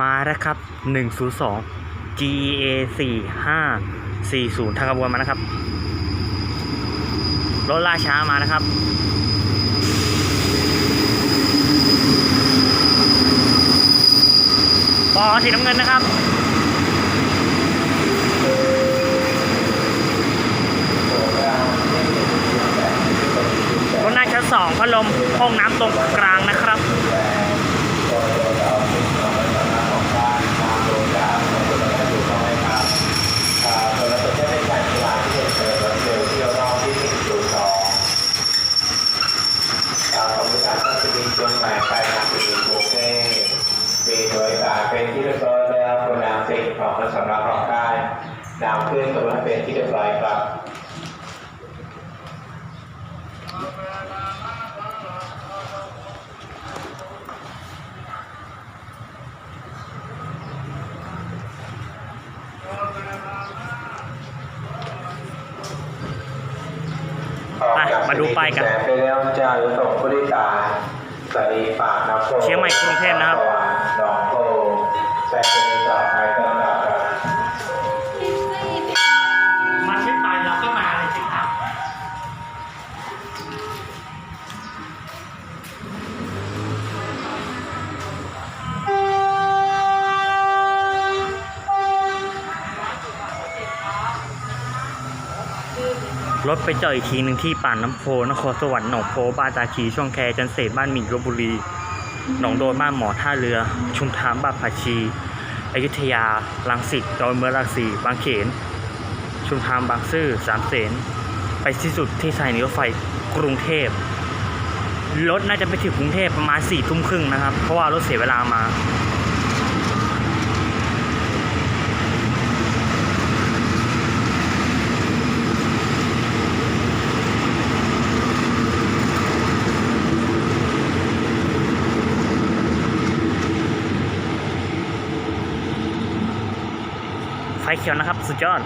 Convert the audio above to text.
มาแล้วครับ 102 GA 4540 ทางขบวนมานะครับ รถล่าช้ามานะครับปอสีน้ำเงินนะครับรถหน้าชั้นสองพัดลมห้องน้ำตรงกลางนะครับ มีโดยสารเป็นที่เรียบร้อยแล้วคุณนำสิ่งของและสำหรับรองได้ นำขึ้นตัวให้เป็นที่เรียบร้อยครับอะมาดูป้ายกันแสงไปแล้วจะส่งผู้โดยสารสวัสดีปากน้ำโพเชียงใหม่กรุงเทพนะครับหนองโพแสงเป็นต่อไปตลอดครับมั รถไปจอดอีกทีหนึ่งที่ป่านน้ำโพนครสวรรค์หนองโพบ้านตาคีช่องแคจันเศษบ้านหมี่ลบบุรี หนองโดนบ้านหมอท่าเรือ ชุมทามบ้านผาชีอยุธยาลังสิตดอยเมืองรังสีบางเขน ชุมทางบางซื่อสามเสนไปที่สุดที่สถานีรถไฟกรุงเทพรถน่าจะไปถึงกรุงเทพประมาณสี่ทุ่มครึ่งนะครับ เพราะว่ารถเสียเวลามา ไฟเขียวนะครับ สุดยอด